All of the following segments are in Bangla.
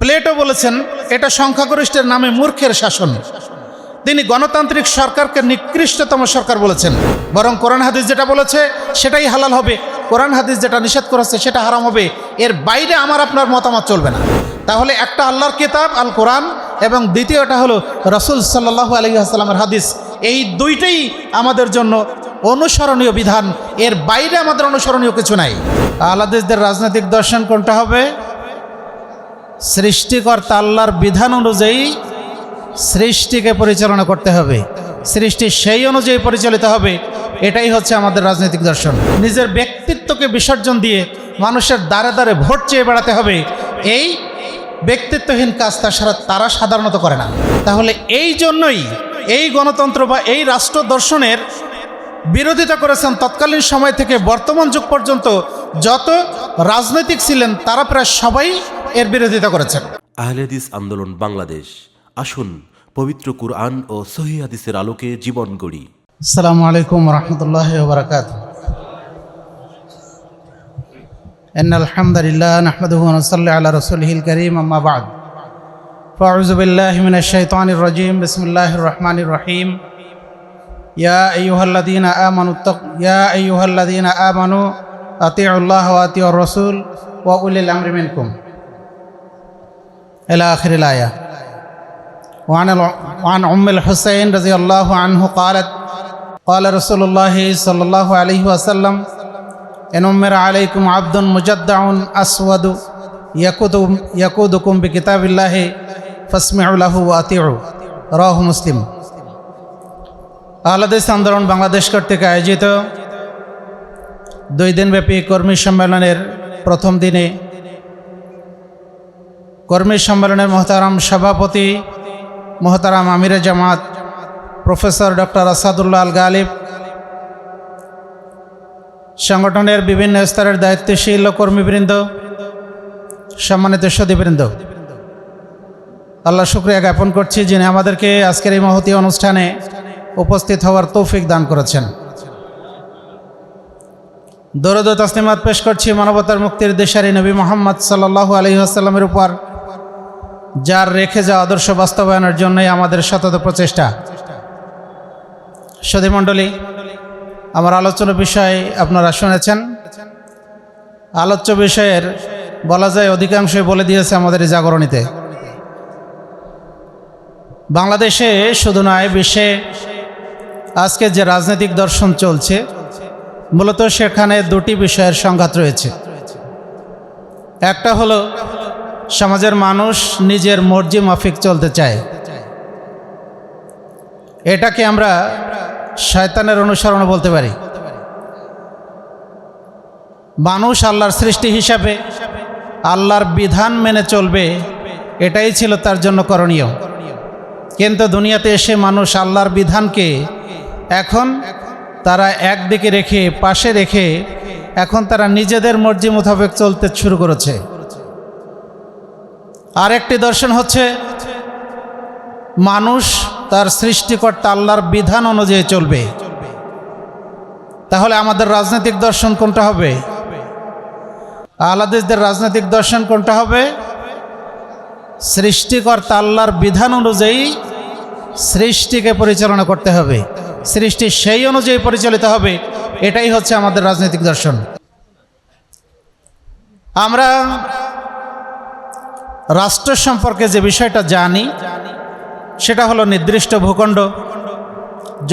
প্লেটো বলেছেন, এটা সংখ্যাগরিষ্ঠের নামে মূর্খের শাসন। তিনি গণতান্ত্রিক সরকারকে নিকৃষ্টতম সরকার বলেছেন। বরং কোরআন হাদিস যেটা বলেছে, সেটাই হালাল হবে। কোরআন হাদিস যেটা নিষেধ করেছে, সেটা হারাম হবে। এর বাইরে আমার আপনার মতামত চলবে না। তাহলে একটা আল্লাহর কিতাব, আল কোরআন, এবং দ্বিতীয়টা হলো রসুল সাল্লাহ আলী আসসালামের হাদিস। এই দুইটাই আমাদের জন্য অনুসরণীয় বিধান। এর বাইরে আমাদের অনুসরণীয় কিছু নাই। আলাদেশদের রাজনৈতিক দর্শন কোনটা হবে? সৃষ্টিকর্তা আল্লাহর বিধান অনুযায়ী সৃষ্টিকে পরিচালনা করতে হবে। সৃষ্টি সেই অনুযায়ী পরিচালিত হবে। এটাই হচ্ছে আমাদের রাজনৈতিক দর্শন। নিজের ব্যক্তিত্বকে বিসর্জন দিয়ে মানুষের দ্বারে দ্বারে ভোট চেয়ে বেড়াতে হবে। এই ব্যক্তিত্বহীন কাজ তাছাড়া তারা সাধারণত করে না। তাহলে এই জন্যই এই গণতন্ত্র বা এই রাষ্ট্র দর্শনের বিরোধিতা করেছেন তৎকালীন সময় থেকে বর্তমান যুগ পর্যন্ত যত রাজনৈতিক ছিলেন তারা প্রায় সবাই এর বিরোধিতা করেছেন আহলেদিস আন্দোলন বাংলাদেশ আসুন পবিত্র কুরআন ও সহি হাদিসের আলোকে জীবন গড়ি আসসালামু আলাইকুম রহমতুল্লাহ বরকাত إن الحمد لله نحمده ونصلي على رسوله الكريم أما بعد فأعوذ بالله من الشيطان الرجيم بسم الله الرحمن الرحيم يا أيها الذين آمنوا اتق يا أيها الذين آمنوا أطيعوا الله وأطيعوا الرسول وأولي الأمر منكم إلى آخر الآية وعن ال- وعن أم الحسين رضي الله عنه قالت قال رسول الله صلى الله عليه وسلم إن أمر عليكم عبد مجدع أسود يقود يقودكم بكتاب الله فاسمعوا له وأطيعوا رواه مسلم আহলাদেশ আন্দোলন বাংলাদেশ কর্তৃক আয়োজিত দুই দিনব্যাপী কর্মী সম্মেলনের প্রথম দিনে কর্মী সম্মেলনের মহতারাম সভাপতি মহতারাম আমিরে জামাত প্রফেসর ডক্টর আসাদুল্লাহ আল গালিব সংগঠনের বিভিন্ন স্তরের দায়িত্বশীল ও কর্মীবৃন্দ, সম্মানিত সদীবৃন্দ আল্লাহ শুক্রিয়া জ্ঞাপন করছি যিনি আমাদেরকে আজকের এই মহতী অনুষ্ঠানে উপস্থিত হওয়ার তৌফিক দান করেছেন। দরদ তসলিমাত পেশ করছি মানবতার মুক্তির দেশারী নবী মোহাম্মদ সাল্লাল্লাহু আলহি আসাল্লামের উপর, যার রেখে যাওয়া আদর্শ বাস্তবায়নের জন্যই আমাদের সতত প্রচেষ্টা। সদীমণ্ডলী আমার আলোচনা বিষয় আপনারা শুনেছেন। আলোচ্য বিষয়ের বলা যায় অধিকাংশই বলে দিয়েছে আমাদের জাগরণীতে। বাংলাদেশে শুধু নয়, বিশ্বে আজকে যে রাজনৈতিক দর্শন চলছে মূলত সেখানে দুটি বিষয়ের সংঘাত রয়েছে। একটা হলো, সমাজের মানুষ নিজের মর্জি মাফিক চলতে চায়। এটাকে আমরা শয়তানের অনুসরণ বলতে পারি। মানুষ আল্লাহর সৃষ্টি হিসাবে আল্লাহর বিধান মেনে চলবে, এটাই ছিল তার জন্য করণীয়। কিন্তু দুনিয়াতে এসে মানুষ আল্লাহর বিধানকে এখন তারা একদিকে রেখে, পাশে রেখে এখন তারা নিজেদের মর্জি মোতাবেক চলতে শুরু করেছে। আরেকটি দর্শন হচ্ছে, মানুষ তার সৃষ্টিকর্তা আল্লাহর বিধান অনুযায়ী চলবে। তাহলে আমাদের রাজনৈতিক দর্শন কোনটা হবে? আলাদেশদের রাজনৈতিক দর্শন কোনটা হবে? সৃষ্টিকর্তা আল্লাহর বিধান অনুযায়ী সৃষ্টিকে পরিচালনা করতে হবে। সৃষ্টি সেই অনুযায়ী পরিচালিত হবে, এটাই হচ্ছে আমাদের রাজনৈতিক দর্শন। আমরা রাষ্ট্র সম্পর্কে যে বিষয়টা জানি, সেটা হলো নির্দিষ্ট ভূখণ্ড,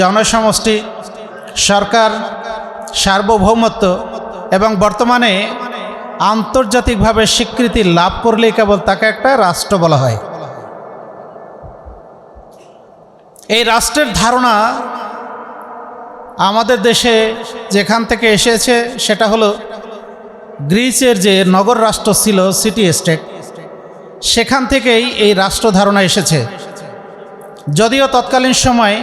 জনসমষ্টি, সরকার, সার্বভৌমত্ব এবং বর্তমানে আন্তর্জাতিকভাবে স্বীকৃতি লাভ করলেই কেবল তাকে একটা রাষ্ট্র বলা হয়। এই রাষ্ট্রের ধারণা আমাদের দেশে যেখান থেকে এসেছে সেটা হলো গ্রিসের যে নগর রাষ্ট্র ছিল, সিটি স্টেট, সেখান থেকেই এই রাষ্ট্র ধারণা এসেছে। যদিও তৎকালীন সময়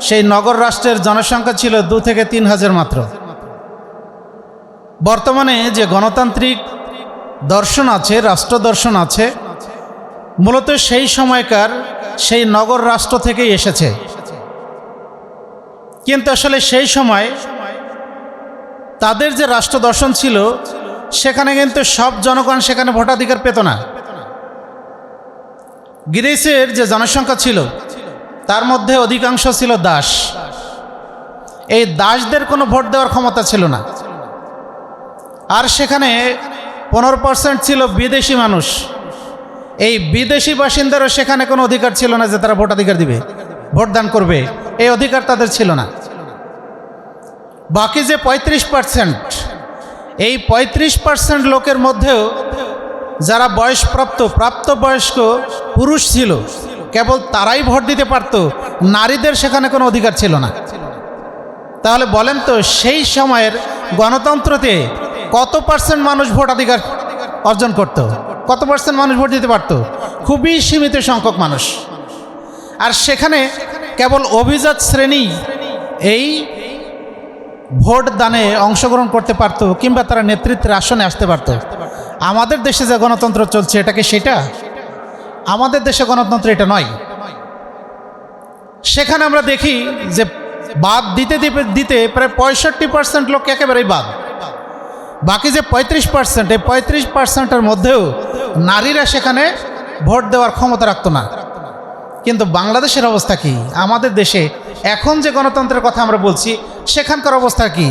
সেই নগর রাষ্ট্রের জনসংখ্যা ছিল দু থেকে তিন হাজার মাত্র। বর্তমানে যে গণতান্ত্রিক দর্শন আছে, রাষ্ট্র দর্শন আছে, মূলত সেই সময়কার সেই নগর রাষ্ট্র থেকেই এসেছে। কিন্তু আসলে সেই সময় তাদের যে রাষ্ট্র দর্শন ছিল, সেখানে কিন্তু সব জনগণ সেখানে ভোটাধিকার পেত না। গ্রিসের যে জনসংখ্যা ছিল, তার মধ্যে অধিকাংশ ছিল দাস। এই দাসদের কোনো ভোট দেওয়ার ক্ষমতা ছিল না। আর সেখানে পনেরো পার্সেন্ট ছিল বিদেশি মানুষ। এই বিদেশি বাসিন্দারও সেখানে কোনো অধিকার ছিল না যে তারা ভোটাধিকার দিবে, ভোটদান করবে। এই অধিকার তাদের ছিল না। বাকি যে পঁয়ত্রিশ পার্সেন্ট এই পঁয়ত্রিশ পার্সেন্ট লোকের মধ্যেও যারা বয়সপ্রাপ্ত, প্রাপ্তবয়স্ক পুরুষ ছিল, কেবল তারাই ভোট দিতে পারত, নারীদের সেখানে কোনো অধিকার ছিল না। তাহলে বলেন তো, সেই সময়ের গণতন্ত্রতে কত পার্সেন্ট মানুষ ভোটাধিকার অর্জন করত? কত পার্সেন্ট মানুষ ভোট দিতে পারত? খুবই সীমিত সংখ্যক মানুষ। আর সেখানে কেবল অভিজাত শ্রেণি এই ভোট দানে অংশগ্রহণ করতে পারত কিংবা তারা নেতৃত্বের আসনে আসতে পারত। আমাদের দেশে যে গণতন্ত্র চলছে, এটা কি সেটা? আমাদের দেশে গণতন্ত্র এটা নয়। সেখানে আমরা দেখি যে বাদ দিতে দিতে প্রায় পঁয়ষট্টি পার্সেন্ট লোক একেবারেই বাদ। বাকি যে পঁয়ত্রিশ পার্সেন্ট এই পঁয়ত্রিশ পার্সেন্টের মধ্যেও নারীরা সেখানে ভোট দেওয়ার ক্ষমতা রাখতো না। কিন্তু বাংলাদেশের অবস্থা কি? আমাদের দেশে এখন যে গণতন্ত্রের কথা আমরা বলছি, সেখানকার অবস্থা কি?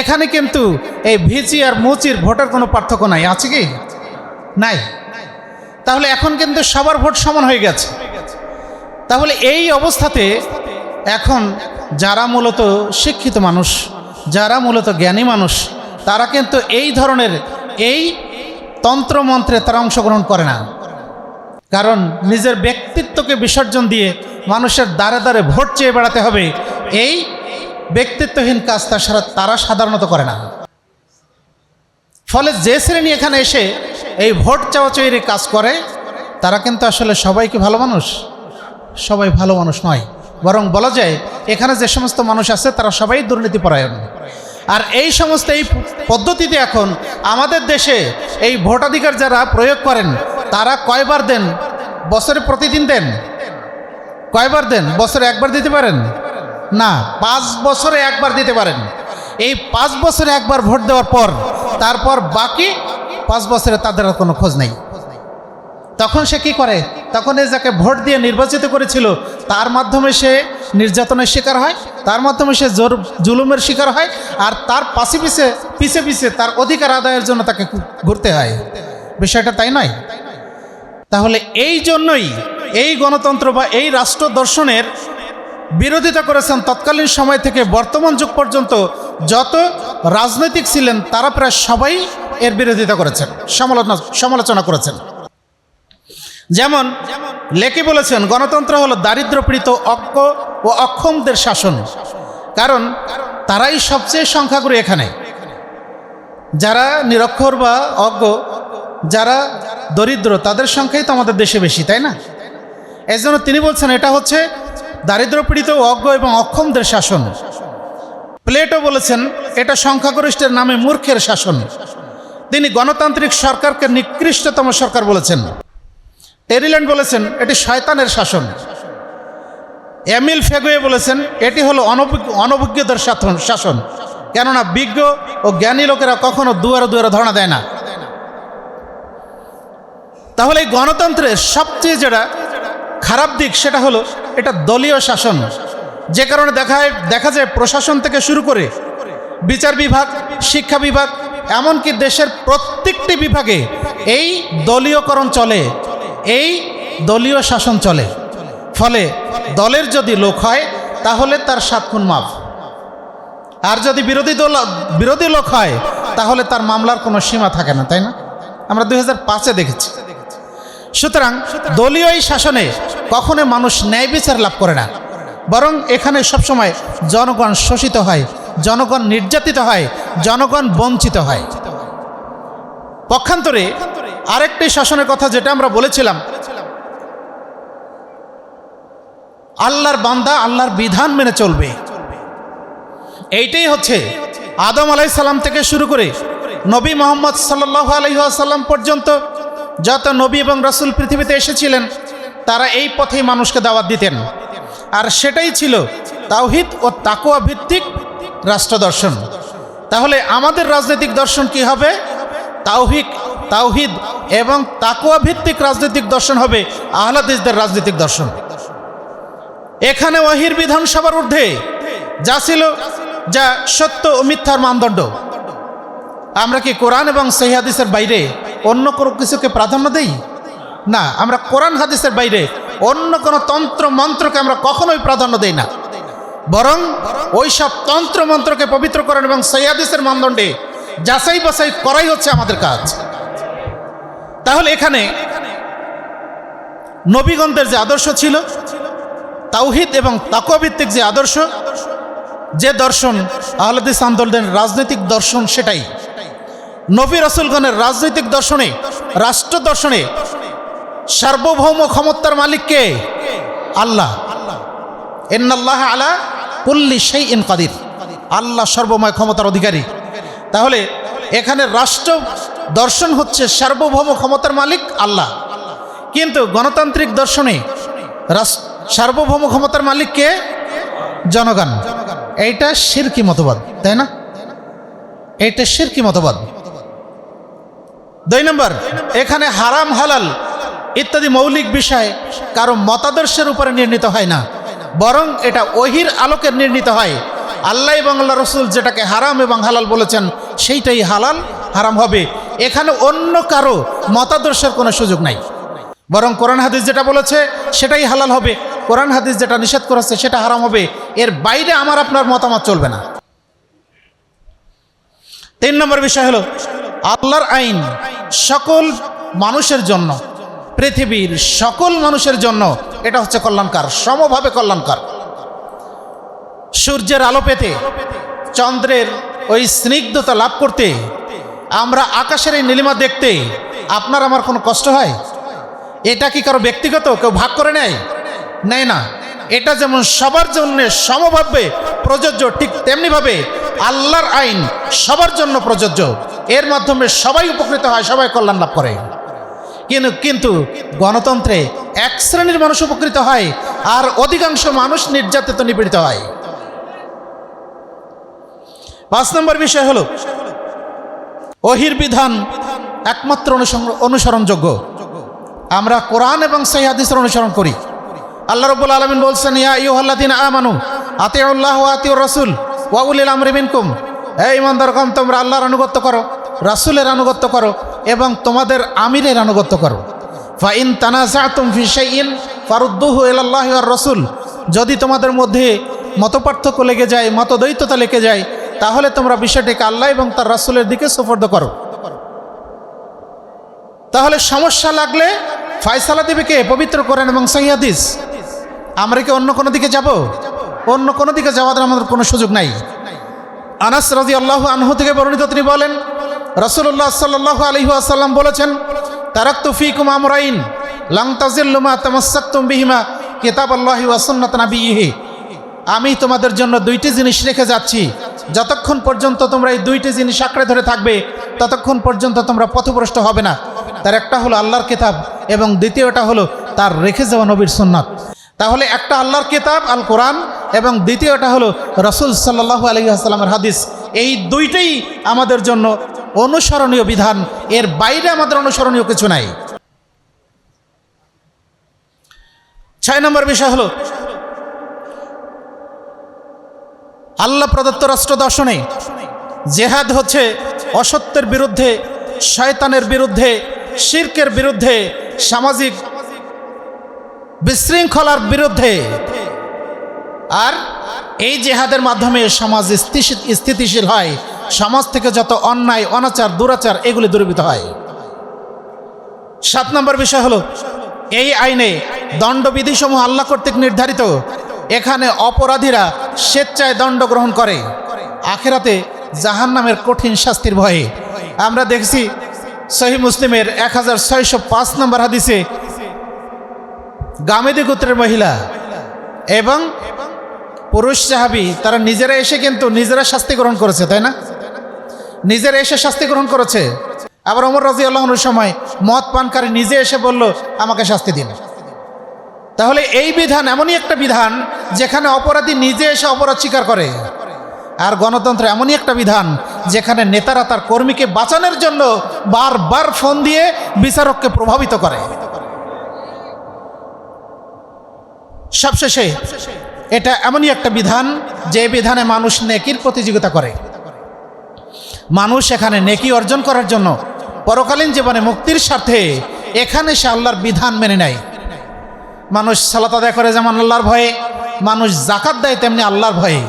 এখানে কিন্তু এই ভিচি আর মুচির ভোটের কোনো পার্থক্য নাই, আছে কি? নাই। তাহলে এখন কিন্তু সবার ভোট সমান হয়ে গেছে। তাহলে এই অবস্থাতে এখন যারা মূলত শিক্ষিত মানুষ, যারা মূলত জ্ঞানী মানুষ, তারা কিন্তু এই ধরনের এই তন্ত্রমন্ত্রে তারা অংশগ্রহণ করে না। কারণ নিজের ব্যক্তিত্বকে বিসর্জন দিয়ে মানুষের দ্বারে দ্বারে ভোট চেয়ে বেড়াতে হবে। এই ব্যক্তিত্বহীন কাজ তারা তারা সাধারণত করে না। ফলে যে শ্রেণি এখানে এসে এই ভোট চাওয়াচাইয়ের কাজ করে, তারা কিন্তু আসলে সবাই কি ভালো মানুষ? সবাই ভালো মানুষ নয়। বরং বলা যায়, এখানে যে সমস্ত মানুষ আছে, তারা সবাই দুর্নীতিপরায়ণ। আর এই সমস্ত এই পদ্ধতিতে এখন আমাদের দেশে এই ভোটাধিকার যারা প্রয়োগ করেন, তারা কয়বার দেন? বছরে প্রতিদিন দেন? কয়বার দেন? বছরে একবার দিতে পারেন? না, পাঁচ বছরে একবার দিতে পারেন। এই পাঁচ বছরে একবার ভোট দেওয়ার পর, তারপর বাকি পাঁচ বছরে তাদের আর কোনো খোঁজ নেই। তখন সে কি করে? তখন এ যাকে ভোট দিয়ে নির্বাচিত করেছিল, তার মাধ্যমে সে নির্যাতনের শিকার হয়, তার মাধ্যমে সে জোর জুলুমের শিকার হয় আর তার পাশে পিছে পিছে পিছে তার অধিকার আদায়ের জন্য তাকে ঘুরতে হয়। বিষয়টা তাই নয়। তাহলে এই জন্যই এই গণতন্ত্র বা এই রাষ্ট্র দর্শনের বিরোধিতা করেছেন তৎকালীন সময় থেকে বর্তমান যুগ পর্যন্ত যত রাজনৈতিক ছিলেন তারা প্রায় সবাই এর বিরোধিতা করেছেন, সমালোচনা সমালোচনা করেছেন। যেমন লেকে বলেছেন, গণতন্ত্র হলো দারিদ্রপীড়িত অজ্ঞ ও অক্ষমদের শাসন। কারণ তারাই সবচেয়ে সংখ্যাগুরু এখানে। যারা নিরক্ষর বা অজ্ঞ, যারা দরিদ্র, তাদের সংখ্যাই তো আমাদের দেশে বেশি, তাই না? এই জন্য তিনি বলছেন, এটা হচ্ছে দারিদ্রপীড়িত অজ্ঞ এবং অক্ষমদের শাসন। প্লেটো বলেছেন, এটা সংখ্যাগরিষ্ঠের নামে মূর্খের শাসন। তিনি গণতান্ত্রিক সরকারকে নিকৃষ্টতম সরকার বলেছেন। টেরিল্যান্ড বলেছেন, এটি শয়তানের শাসন। এমিল ফেগুয়ে বলেছেন, এটি হলো অনভিজ্ঞ অনভিজ্ঞদের শাসন শাসন। কেননা বিজ্ঞ ও জ্ঞানী লোকেরা কখনো দুয়ারে দুয়ারে ধরনা দেয় না। তাহলে এই গণতন্ত্রের সবচেয়ে যেটা খারাপ দিক, সেটা হলো এটা দলীয় শাসন। যে কারণে দেখা দেখা যায় প্রশাসন থেকে শুরু করে বিচার বিভাগ, শিক্ষা বিভাগ, এমনকি দেশের প্রত্যেকটি বিভাগে এই দলীয়করণ চলে। এই দলীয় শাসন চলে। ফলে দলের যদি লোক হয়, তাহলে তার সাত খুন মাফ। আর যদি বিরোধী দল বিরোধী লোক হয়, তাহলে তার মামলার কোনো সীমা থাকে না, তাই না? আমরা দুই হাজার পাঁচে দেখেছি। সুতরাং দলীয় এই শাসনে কখনো মানুষ ন্যায় বিচার লাভ করে না। বরং এখানে সবসময় জনগণ শোষিত হয়, জনগণ নির্যাতিত হয়, জনগণ বঞ্চিত হয়। পক্ষান্তরে আরেকটি শাসনের কথা যেটা আমরা বলেছিলাম, আল্লাহর বান্দা আল্লাহর বিধান মেনে চলবে। এইটাই হচ্ছে আদম আলাই সাল্লাম থেকে শুরু করে নবী মোহাম্মদ সাল্লাহ আলহিহাসাল্লাম পর্যন্ত যত নবী এবং রসুল পৃথিবীতে এসেছিলেন, তারা এই পথেই মানুষকে দাওয়াত দিতেন। আর সেটাই ছিল তাওহিদ ও তাকুয়া ভিত্তিক রাষ্ট্র দর্শন তাহলে আমাদের রাজনৈতিক দর্শন কি হবে? তাওহিক, তাওহিদ এবং তাকুয়া ভিত্তিক রাজনৈতিক দর্শন হবে আহলাদিসদের রাজনৈতিক দর্শন। এখানে ওয়াহির বিধানসভার ঊর্ধ্বে যা ছিল, যা সত্য ও মিথ্যার মানদণ্ড। আমরা কি কোরআন এবং হাদিসের বাইরে অন্য কোনো কিছুকে প্রাধান্য দেই? না, আমরা কোরআন হাদিসের বাইরে অন্য কোনো তন্ত্র মন্ত্রকে আমরা কখনোই প্রাধান্য দেই না। বরং ওই সব তন্ত্র মন্ত্রকে পবিত্র করেন এবং সহি হাদিসের মানদণ্ডে যাচাই বাছাই করাই হচ্ছে আমাদের কাজ। তাহলে এখানে নবীগণদের যে আদর্শ ছিল, তাওহিদ এবং তাকুয়াভিত্তিক যে আদর্শ, যে দর্শন আহলাদিস আন্দোলনের রাজনৈতিক দর্শন সেটাই। নবী রসুলগণের রাজনৈতিক দর্শনে, রাষ্ট্র দর্শনে সার্বভৌম ক্ষমতার মালিককে আল্লাহ। এন্নাল্লাহ আলা কুল্লি সেই আল্লাহ সর্বময় ক্ষমতার অধিকারী। তাহলে এখানে রাষ্ট্র দর্শন হচ্ছে সার্বভৌম ক্ষমতার মালিক আল্লাহ। কিন্তু গণতান্ত্রিক দর্শনে সার্বভৌম ক্ষমতার মালিককে জনগণ। এইটা শিরকি মতবাদ, তাই না? এইটা শিরকি মতবাদ। দুই নম্বর, এখানে হারাম, হালাল ইত্যাদি মৌলিক বিষয় কারও মতাদর্শের উপরে নির্ণীত হয় না। বরং এটা ওহির আলোকে নির্ণীত হয়। আল্লাহ আল্লাহ রসুল যেটাকে হারাম এবং হালাল বলেছেন সেইটাই হালাল, হারাম হবে। এখানে অন্য কারও মতাদর্শের কোনো সুযোগ নাই। বরং কোরআন হাদিস যেটা বলেছে, সেটাই হালাল হবে। কোরআন হাদিস যেটা নিষেধ করেছে, সেটা হারাম হবে। এর বাইরে আমার আপনার মতামত চলবে না। তিন নম্বর বিষয় হলো, আল্লাহর আইন সকল মানুষের জন্য, পৃথিবীর সকল মানুষের জন্য এটা হচ্ছে কল্যাণকার, সমভাবে কল্যাণকার। সূর্যের আলো পেতে চন্দ্রের ওই স্নিগ্ধতা লাভ করতে, আমরা আকাশের এই নীলিমা দেখতে, আপনার আমার কোনো কষ্ট হয়? এটা কি কারও ব্যক্তিগত? কেউ ভাগ করে নেয়? নেয় না। এটা যেমন সবার জন্য সমভাবে প্রযোজ্য, ঠিক তেমনিভাবে আল্লাহর আইন সবার জন্য প্রযোজ্য। এর মাধ্যমে সবাই উপকৃত হয়, সবাই কল্যাণ লাভ করে। কিন্তু কিন্তু গণতন্ত্রে এক শ্রেণির মানুষ উপকৃত হয়, আর অধিকাংশ মানুষ নির্যাতিত, নিপীড়িত হয়। পাঁচ নম্বর বিষয় হলো অহির বিধান একমাত্র অনুসরণযোগ্য। আমরা কোরআন এবং সেই হাদিসের অনুসরণ করি। আল্লাহ রব্বুল আলমিন বলছেন, ইয়া ইউহাল্লাদিন আমানু, আতিউল্লাহ আতিউর রসুল ওয়াউলিল আমরি মিনকুম। এই ইমানদার কম, তোমরা আল্লাহর আনুগত্য করো, রাসুলের আনুগত্য করো এবং তোমাদের আমিরের আনুগত্য করো। ফাইন তানাজাতুম ফি শাইইন ফারুদ্দুহু ইলাল্লাহি ওয়ার রাসূল। যদি তোমাদের মধ্যে মতপার্থক্য লেগে যায়, মতদ্বৈততা লেগে যায় তাহলে তোমরা বিষয়টিকে আল্লাহ এবং তার রাসূলের দিকে সুপর্দ করো। তাহলে সমস্যা লাগলে ফয়সালা দেবে কে? পবিত্র করেন এবং সহিয়াদিস আমরা কি অন্য কোনো দিকে যাব? অন্য কোনো দিকে যাওয়ার আমাদের কোনো সুযোগ নাই। আনাস রাজি আল্লাহ আনহু থেকে বর্ণিত তিনি বলেন রসুল্লাহ সাল্লাহ আলহি আসাল্লাম বলেছেন, তারাক্তু ফিকুম আমরাইন, লাং তাজিল্লুমা তামাসাক্তুম বিহিমা কিতাব আল্লাহি ওয়াসন্নাত আমি তোমাদের জন্য দুইটি জিনিস রেখে যাচ্ছি। যতক্ষণ পর্যন্ত তোমরা এই দুইটি জিনিস আঁকড়ে ধরে থাকবে, ততক্ষণ পর্যন্ত তোমরা পথভ্রষ্ট হবে না। তার একটা হলো আল্লাহর কিতাব এবং দ্বিতীয়টা হলো তার রেখে যাওয়া নবীর সুন্নাত। তাহলে একটা আল্লাহর কিতাব, আল কোরআন, এবং দ্বিতীয়টা হলো রসুল সাল্লাহ আলী আসসালামের হাদিস। এই দুইটাই আমাদের জন্য অনুসরণীয় বিধান। এর বাইরে আমাদের অনুসরণীয় কিছু নাই। ছয় নম্বর বিষয় হলো আল্লাহ প্রদত্ত রাষ্ট্র দর্শনে জেহাদ হচ্ছে অসত্যের বিরুদ্ধে, শয়তানের বিরুদ্ধে, শির্কের বিরুদ্ধে, সামাজিক বিশৃঙ্খলার বিরুদ্ধে। আর এই জেহাদের মাধ্যমে সমাজ স্থিতিশীল হয়। সমাজ থেকে যত অন্যায়, অনাচার, দুরাচার, এগুলি দূরীভূত হয়। সাত নম্বর বিষয় হলো, এই আইনে দণ্ডবিধিসমূহ আল্লাহ কর্তৃক নির্ধারিত। এখানে অপরাধীরা স্বেচ্ছায় দণ্ড গ্রহণ করে। আখেরাতে জাহান নামের কঠিন শাস্তির ভয়ে। আমরা দেখছি সহি মুসলিমের এক হাজার ছয়শো পাঁচ নম্বর হাদিসে গামেদি গোত্রের মহিলা এবং পুরুষ সাহাবি, তারা নিজেরা এসে কিন্তু নিজেরা শাস্তি গ্রহণ করেছে, তাই না? নিজেরা এসে শাস্তি গ্রহণ করেছে। আবার অমর রাজি আল্লাহনের সময় মদ পানকারী নিজে এসে বলল, আমাকে শাস্তি দিন। তাহলে এই বিধান এমনই একটা বিধান যেখানে অপরাধী নিজে এসে অপরাধ স্বীকার করে। আর গণতন্ত্র এমনই একটা বিধান যেখানে নেতারা তার কর্মীকে বাঁচানোর জন্য বারবার ফোন দিয়ে বিচারককে প্রভাবিত করে। সবশেষে এটা এমনই একটা বিধান যে বিধানে মানুষ নেকির প্রতিযোগিতা করে। মানুষ এখানে নেকি অর্জন করার জন্য পরকালীন জীবনে মুক্তির স্বার্থে এখানে সে আল্লাহর বিধান মেনে নেয়। মানুষ সালাত আদায় করে যেমন আল্লাহর ভয়ে, মানুষ জাকাত দেয় তেমনি আল্লাহর ভয়ে।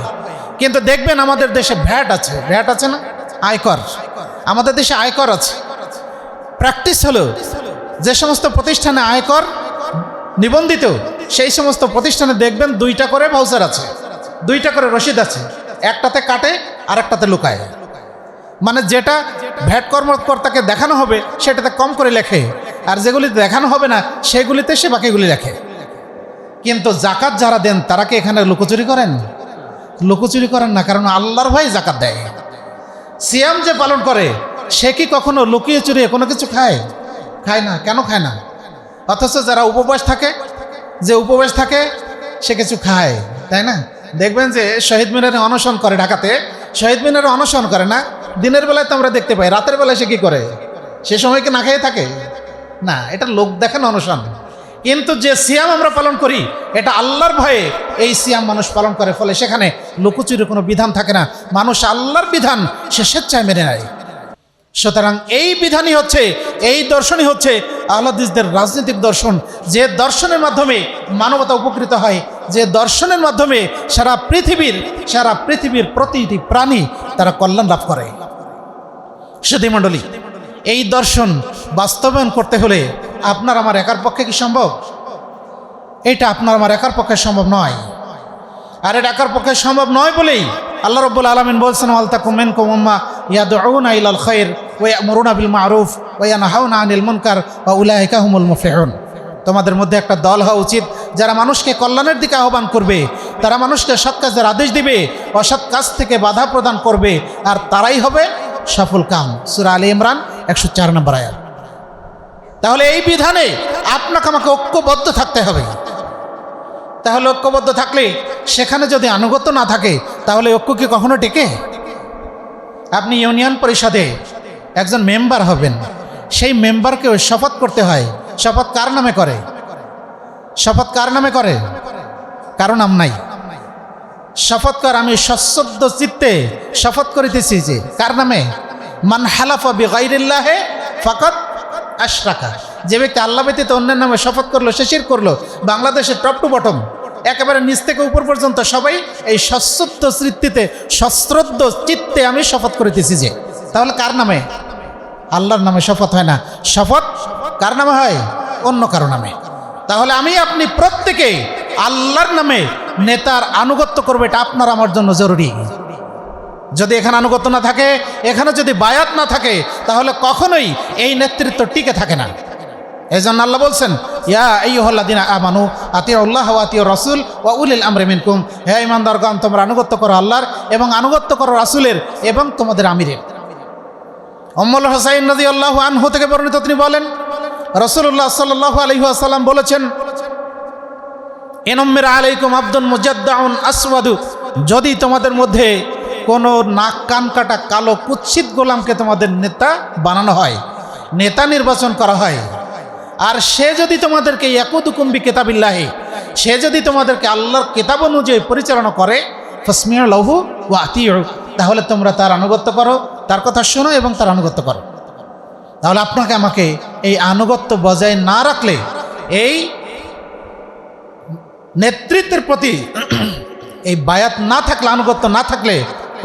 কিন্তু দেখবেন আমাদের দেশে ভ্যাট আছে। ভ্যাট আছে না? আয়কর। আমাদের দেশে আয়কর আছে। প্র্যাকটিস হলো যে সমস্ত প্রতিষ্ঠানে আয়কর নিবন্ধিত, সেই সমস্ত প্রতিষ্ঠানে দেখবেন দুইটা করে ভাউচার আছে। দুইটা করে রসিদ আছে। একটাতে কাটে আর একটাতে লুকায়। মানে যেটা ভ্যাট কর্মকর্তাকে দেখানো হবে, সেটাতে কম করে লেখে। আর যেগুলি দেখানো হবে না, সেগুলিতে সে বাকিগুলি রাখে কিন্তু জাকাত যারা দেন, তারা কি এখানে লুকোচুরি করেন? লুকোচুরি করেন না, কারণ আল্লাহর ভাই জাকাত দেয়। সিয়াম যে পালন করে, সে কি কখনো লুকিয়ে চুরিয়ে কোনো কিছু খায়? খায় না। কেন খায় না? অথচ যারা উপবাস থাকে, যে উপবাস থাকে, সে কিছু খায়, তাই না? দেখবেন যে শহীদ মিনারে অনশন করে ঢাকাতে। শহীদ মিনারে অনশন করে না? দিনের বেলায় তো আমরা দেখতে পাই, রাতের বেলায় সে কি করে? সে সময় কি না খেয়ে থাকে? না, এটা লোক দেখেন অনশন কিন্তু যে সিয়াম আমরা পালন করি, এটা আল্লাহর ভয়ে এই সিয়াম মানুষ পালন করে, ফলে সেখানে লুকোচুরির কোনো বিধান থাকে না। মানুষ আল্লাহর বিধান সে স্বেচ্ছায় মেনে নেয়। সুতরাং এই বিধানই হচ্ছে, এই দর্শনই হচ্ছে আহ্লাদিসদের রাজনৈতিক দর্শন। যে দর্শনের মাধ্যমে মানবতা উপকৃত হয়, যে দর্শনের মাধ্যমে সারা পৃথিবীর সারা পৃথিবীর প্রতিটি প্রাণী তারা কল্যাণ লাভ করে। মণ্ডলী এই দর্শন বাস্তবায়ন করতে হলে আপনার আমার একার পক্ষে কি সম্ভব? এটা আপনার আমার একার পক্ষে সম্ভব নয়। আর এটা একার পক্ষে সম্ভব নয় বলেই আল্লাহ রব্বুল আলমিন বলছেন আলতা কুমেন কুম্মা ইয়াদউনা ইলাল খায়র ওয়া ইয়ামুরুনা বিল মারুফ ওয়া ইয়ানহাউনা আনিল মুনকার ওয়া উলাইকা হুমুল মুফলিহুন। তোমাদের মধ্যে একটা দল হওয়া উচিত, যারা মানুষকে কল্যাণের দিকে আহ্বান করবে, তারা মানুষকে সৎ কাজের আদেশ দিবে, অসৎ কাজ থেকে বাধা প্রদান করবে, আর তারাই হবে সফল কাম। সুরা আলী ইমরান, একশো চার নম্বর আয়াত। তাহলে এই বিধানে আপনাকে আমাকে ঐক্যবদ্ধ থাকতে হবে। তাহলে ঐক্যবদ্ধ থাকলে সেখানে যদি আনুগত্য না থাকে, তাহলে ঐক্য কি কখনো টেকে? আপনি ইউনিয়ন পরিষদে একজন মেম্বার হবেন। সেই মেম্বারকেও শপথ করতে হয়। শপথ কার নামে করে? শপথ কার নামে করে? কারও নাম নাই। শপথ কর, আমি সশ্রদ্ধ চিত্তে শপথ করিতেছি যে, কার নামে? মান হালাফা বিগাইরিল্লাহে ফাকত আশরাকা। যে ব্যক্তি আল্লাহ ব্যতীত অন্যের নামে শপথ করল শির করল, বাংলাদেশের টপ টু বটম, একেবারে নিচ থেকে উপর পর্যন্ত সবাই এই সশ্রদ্ধ স্মৃতিতে সশ্রদ্ধ চিত্তে আমি শপথ করিতেছি যে। তাহলে কার নামে? আল্লাহর নামে শপথ হয় না। শপথ কার নামে হয়? অন্য কারও নামে। তাহলে আমি আপনি প্রত্যেকে আল্লাহর নামে নেতার আনুগত্য করবে এটা আপনার আমার জন্য জরুরি। যদি এখানে আনুগত্য না থাকে, এখানে যদি বায়াত না থাকে, তাহলে কখনোই এই নেতৃত্ব টিকে থাকে না। এই জন্য আল্লাহ বলছেন, ইয়া এই দিনা আমানু আতিয়া উল্লাহ আতিয়া রসুল ও উলিল আমরে মিনকুম। হে ইমানদারগণ তোমরা আনুগত্য করো আল্লাহর এবং আনুগত্য করো রাসুলের এবং তোমাদের আমিরের। অম্মল হোসাইন নদী আল্লাহ আনহু থেকে বর্ণিত তিনি বলেন রসুল্লাহ সাল্লাহ আলহিহাসাল্লাম বলেছেন এনম্মের আলাইকুম আব্দুল মুজাদ্দাউন আসওয়াদু। যদি তোমাদের মধ্যে কোনো নাক কান কাটা কালো কুৎসিত গোলামকে তোমাদের নেতা বানানো হয়, নেতা নির্বাচন করা হয়, আর সে যদি তোমাদেরকে একুদুকুম্বি কেতাবিল্লাহে, সে যদি তোমাদেরকে আল্লাহর কেতাব অনুযায়ী পরিচালনা করে ফসমিয়া লহু ও আতিউ, তাহলে তোমরা তার আনুগত্য করো, তার কথা শোনো এবং তার আনুগত্য করো। তাহলে আপনাকে আমাকে এই আনুগত্য বজায় না রাখলে এই নেতৃত্বের প্রতি এই বায়াত না থাকলে, আনুগত্য না থাকলে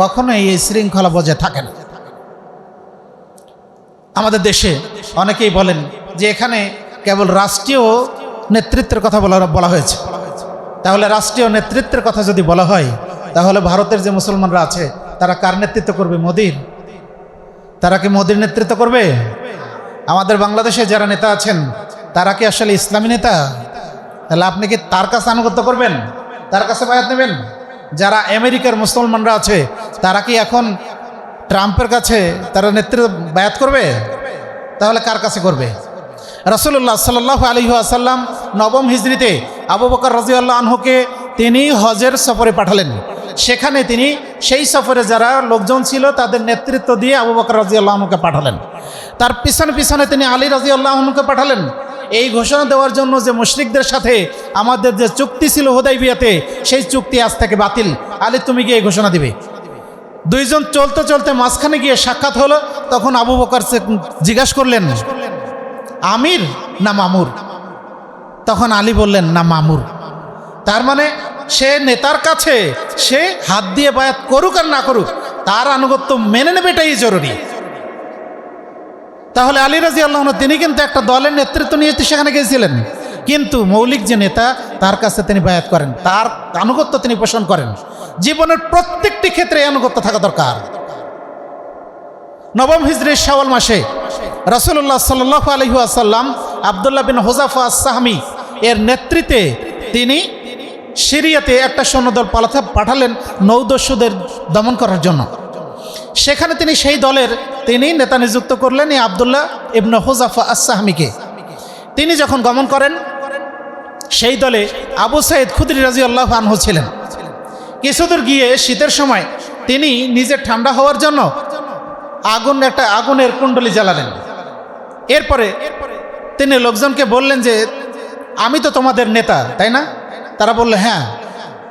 কখনোই এই শৃঙ্খলা বজায় থাকে না। আমাদের দেশে অনেকেই বলেন যে এখানে কেবল রাষ্ট্রীয় নেতৃত্বের কথা বলা বলা হয়েছে। তাহলে রাষ্ট্রীয় নেতৃত্বের কথা যদি বলা হয়, তাহলে ভারতের যে মুসলমানরা আছে, তারা কার নেতৃত্ব করবে? মোদির। তারা কি মোদির নেতৃত্ব করবে? আমাদের বাংলাদেশে যারা নেতা আছেন, তারা কি আসলে ইসলামী নেতা? তাহলে আপনি কি তার কাছে আনুগত্য করবেন? তার কাছে বায়াত নেবেন? যারা আমেরিকার মুসলমানরা আছে, তারা কি এখন ট্রাম্পের কাছে তারা নেতৃত্ব বায়াত করবে? তাহলে কার কাছে করবে? রসুল্লাহ সাল্লাহ আলী আসাল্লাম নবম হিজড়িতে আবু বকর রাজিউল্লাহ আনহুকে তিনি হজের সফরে পাঠালেন। সেখানে তিনি সেই সফরে যারা লোকজন ছিল, তাদের নেতৃত্ব দিয়ে আবু বকর রাজি আল্লাহনুকে পাঠালেন। তার পিছনে পিছনে তিনি আলী রাজি আল্লাহনুকে পাঠালেন। এই ঘোষণা দেওয়ার জন্য যে মুশরিকদের সাথে আমাদের যে চুক্তি ছিল হোদাই বিয়াতে সেই চুক্তি আজ থেকে বাতিল। আলী, তুমি গিয়ে এই ঘোষণা দিবে। দুইজন চলতে চলতে মাঝখানে গিয়ে সাক্ষাৎ হলো, তখন আবু বকর জিজ্ঞাসা করলেন, আমির না মামুর? তখন আলী বললেন, না মামুর। তার মানে সে নেতার কাছে সে হাত দিয়ে বায়াত করুক আর না করুক, তার আনুগত্য মেনে নেবে এটাই জরুরি। তাহলে আলী রাজি আল্লাহ তিনি কিন্তু একটা দলের নেতৃত্ব নিয়ে সেখানে গিয়েছিলেন। কিন্তু মৌলিক যে নেতা, তার কাছে তিনি বায়াত করেন। তার আনুগত্য তিনি পোষণ করেন। জীবনের প্রত্যেকটি ক্ষেত্রে আনুগত্য থাকা দরকার। নবম হিজরির শাওয়াল মাসে রসুল্লাহ সাল্লাহ আলহু আসাল্লাম আবদুল্লাহ বিন হোজাফা সাহমি এর নেতৃত্বে তিনি সিরিয়াতে একটা সৈন্যদল পালাতে পাঠালেন নৌদস্যুদের দমন করার জন্য। সেখানে তিনি সেই দলের, তিনি নেতা নিযুক্ত করলেন এই আবদুল্লাহ ইবন হোজাফা আসাহমিকে তিনি যখন গমন করেন, সেই দলে আবু সাইদ খুদরি রাজি আল্লাহ আনহু ছিলেন। কিছুদূর গিয়ে শীতের সময় তিনি নিজে ঠান্ডা হওয়ার জন্য আগুন, একটা আগুনের কুণ্ডলি জ্বালালেন। এরপরে তিনি লোকজনকে বললেন যে, আমি তো তোমাদের নেতা, তাই না? তারা বললে হ্যাঁ।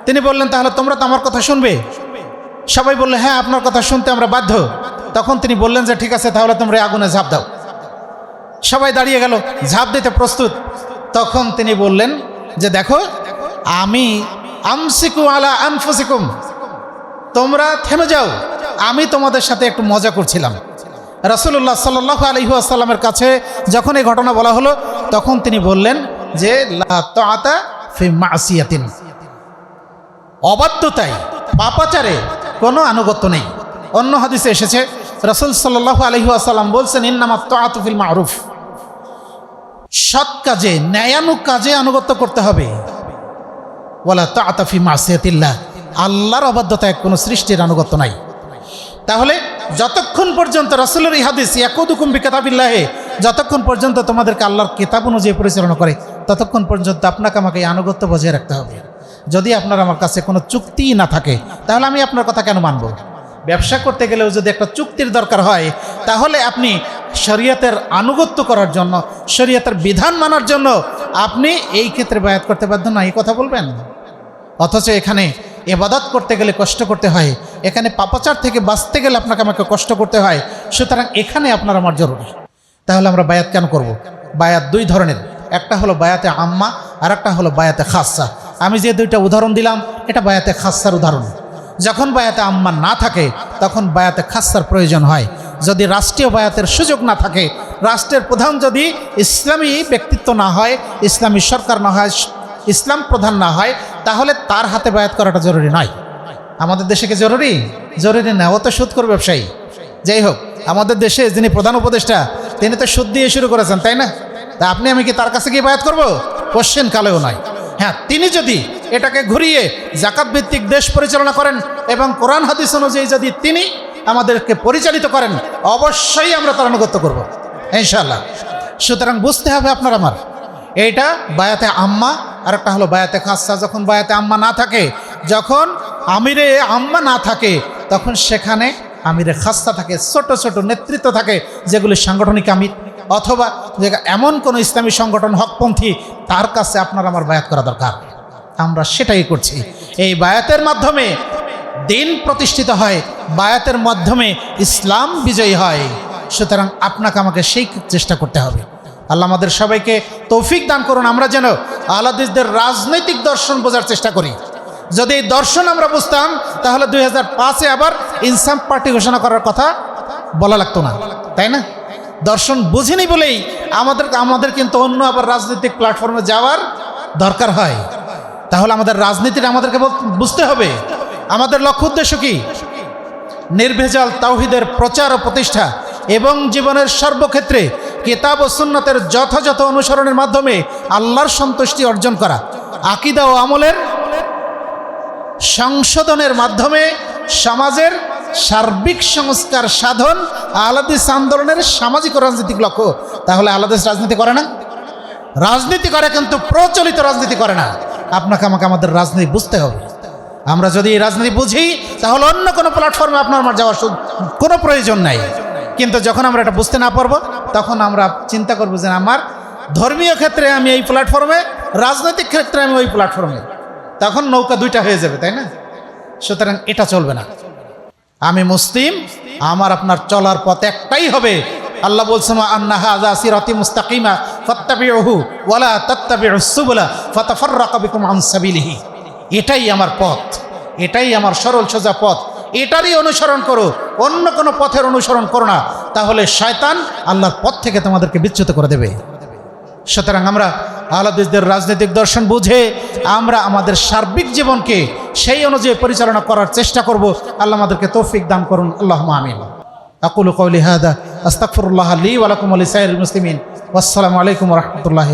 তিনি বললেন, তাহলে তোমরা তো আমার কথা শুনবে? সবাই বললে হ্যাঁ আপনার কথা শুনতে আমরা বাধ্য। তখন তিনি বললেন যে, ঠিক আছে, তাহলে তোমরা আগুনে ঝাঁপ দাও। সবাই দাঁড়িয়ে গেল, ঝাঁপ দিতে প্রস্তুত। তখন তিনি বললেন যে, দেখো, আমি আমসিকু আলা আনফুসিকুম। তোমরা থেমে যাও। আমি তোমাদের সাথে একটু মজা করছিলাম। রসুল্লাহ সাল্লাহ আলহু আসাল্লামের কাছে যখন এই ঘটনা বলা হলো, তখন তিনি বললেন যে আতা ফি মাসিয়াতিন। অবাধ্যতায়, পাপাচারে কোনো আনুগত্য নেই। অন্য হাদিসে এসেছে, রসুল সাল্লাহ আলহু আসাল্লাম বলছেন, ইন্নামা তাতুফিল মারুফ। সৎ কাজে ন্যায়ানু কাজে আনুগত্য করতে হবে। বলা তাতাফি মাসিয়াতিল্লাহ। আল্লাহর অবাধ্যতায় কোনো সৃষ্টির আনুগত্য নাই। তাহলে, যতক্ষণ পর্যন্ত রসুলের এই হাদিস ইয়াকুদুকুম্বি কেতাবিল্লাহে যতক্ষণ পর্যন্ত তোমাদেরকে আল্লাহর কেতাব অনুযায়ী পরিচালনা করে, ততক্ষণ পর্যন্ত আপনাকে আমাকে আনুগত্য বজায় রাখতে হবে। যদি আপনার আমার কাছে কোনো চুক্তিই না থাকে, তাহলে আমি আপনার কথা কেন মানব? ব্যবসা করতে গেলেও যদি একটা চুক্তির দরকার হয়, তাহলে আপনি শরীয়তের আনুগত্য করার জন্য, শরীয়তের বিধান মানার জন্য আপনি এই ক্ষেত্রে বায়াত করতে বাধ্য না এই কথা বলবেন? অথচ এখানে এবাদত করতে গেলে কষ্ট করতে হয়, এখানে পাপাচার থেকে বাঁচতে গেলে আপনাকে আমাকে কষ্ট করতে হয়, সুতরাং এখানে আপনার আমার জরুরি। তাহলে আমরা বায়াত কেন করব। বায়াত দুই ধরনের, একটা হলো বায়াতে আম্মা আর একটা হলো বায়াতে খাসা। আমি যে দুইটা উদাহরণ দিলাম, এটা বায়াতে খাসার উদাহরণ। যখন বায়াতে আম্মা না থাকে, তখন বায়াতে খাসার প্রয়োজন হয়। যদি রাষ্ট্রীয় বায়াতের সুযোগ না থাকে, রাষ্ট্রের প্রধান যদি ইসলামী ব্যক্তিত্ব না হয়, ইসলামী সরকার না হয়, ইসলাম প্রধান না হয়, তাহলে তার হাতে বায়াত করাটা জরুরি নয়। আমাদের দেশে কি জরুরি? জরুরি না, ও তো সুদ করে ব্যবসায়ী। যাই হোক, আমাদের দেশে যিনি প্রধান উপদেষ্টা, তিনি তো সুদ দিয়ে শুরু করেছেন, তাই না? তা আপনি, আমি কি তার কাছে গিয়ে বায়াত করব? কোশ্চেন কালেও নয়। হ্যাঁ তিনি যদি এটাকে ঘুরিয়ে জাকাত ভিত্তিক দেশ পরিচালনা করেন এবং কোরআন, হাদিস অনুযায়ী যদি তিনি আমাদেরকে পরিচালিত করেন, অবশ্যই আমরা তার আনুগত্য করব ইনশাল্লাহ সুতরাং বুঝতে হবে আপনার আমার, এইটা বায়াতে আম্মা আর একটা হলো বায়াতে খাসা যখন বায়াতে আম্মা না থাকে, যখন আমিরে আম্মা না থাকে, তখন সেখানে আমিরে খাস্তা থাকে, ছোট ছোট নেতৃত্ব থাকে, যেগুলি সাংগঠনিক আমির। অথবা এমন কোনো ইসলামী সংগঠন হকপন্থী, তার কাছে আপনার আমার বায়াত করা দরকার। আমরা সেটাই করছি। এই বায়াতের মাধ্যমে দিন প্রতিষ্ঠিত হয়, বায়াতের মাধ্যমে ইসলাম বিজয়ী হয়। সুতরাং আপনাকে আমাকে সেই চেষ্টা করতে হবে। আল্লাহ আমাদের সবাইকে তৌফিক দান করুন। আমরা যেন আলাদিসদের রাজনৈতিক দর্শন বোঝার চেষ্টা করি। যদি এই দর্শন আমরা বুঝতাম, তাহলে দুই হাজার পাঁচে আবার ইনসাম পার্টি ঘোষণা করার কথা বলা লাগতো না। তাই না? দর্শন বুঝিনি বলেই আমাদের আমাদের কিন্তু অন্য আবার রাজনৈতিক প্ল্যাটফর্মে যাওয়ার দরকার হয়। তাহলে আমাদের রাজনীতিটা আমাদেরকে বুঝতে হবে। আমাদের লক্ষ্য উদ্দেশ্য কি? নির্ভেজাল তাওহিদের প্রচার ও প্রতিষ্ঠা এবং জীবনের সর্বক্ষেত্রে কেতাব ও সুন্নতের যথাযথ অনুসরণের মাধ্যমে আল্লাহর সন্তুষ্টি অর্জন করা, আকিদা ও আমলের সংশোধনের মাধ্যমে সমাজের সার্বিক সংস্কার সাধন আলাদিস আন্দোলনের সামাজিক রাজনৈতিক লক্ষ্য। তাহলে আলাদিস রাজনীতি করে না? রাজনীতি করে কিন্তু প্রচলিত রাজনীতি করে না। আপনাকে আমাকে আমাদের রাজনীতি বুঝতে হবে। আমরা যদি রাজনীতি বুঝি, তাহলে অন্য কোনো প্ল্যাটফর্মে আপনার আমার যাওয়ার কোনো প্রয়োজন নাই। কিন্তু যখন আমরা এটা বুঝতে না পারব, তখন আমরা চিন্তা করব যে আমার ধর্মীয় ক্ষেত্রে আমি এই প্ল্যাটফর্মে রাজনৈতিক ক্ষেত্রে আমি ওই প্ল্যাটফর্মে তখন নৌকা দুইটা হয়ে যাবে, তাই না? সুতরাং এটা চলবে না। আমি মুসলিম, আমার আপনার চলার পথ একটাই হবে। আল্লাহ বলছেন আন্না হাযা সিরাতি মুস্তাকিমা, ফাত্তাবিউহু ওয়ালা তাত্তাবিউস সুবুলা, ফাতাফাররাকা বিকুম আন সাবিলিহি। এটাই আমার পথ, এটাই আমার সরল সোজা পথ। এটারই অনুসরণ করো, অন্য কোনো পথের অনুসরণ করো না। তাহলে শয়তান আল্লাহর পথ থেকে তোমাদেরকে বিচ্যুত করে দেবে। সুতরাং আমরা আহলাদিসদের রাজনৈতিক দর্শন বুঝে আমরা আমাদের সার্বিক জীবনকে সেই অনুযায়ী পরিচালনা করার চেষ্টা করব। আল্লাহ আমাদেরকে তৌফিক দান করুন। আল্লাহ আমিন। আকুল কৌলি হাদা আস্তাকফরুল্লাহ আলী ওয়ালাকুম আলী সাইর মুসলিমিন। আসসালামু আলাইকুম রহমতুল্লাহ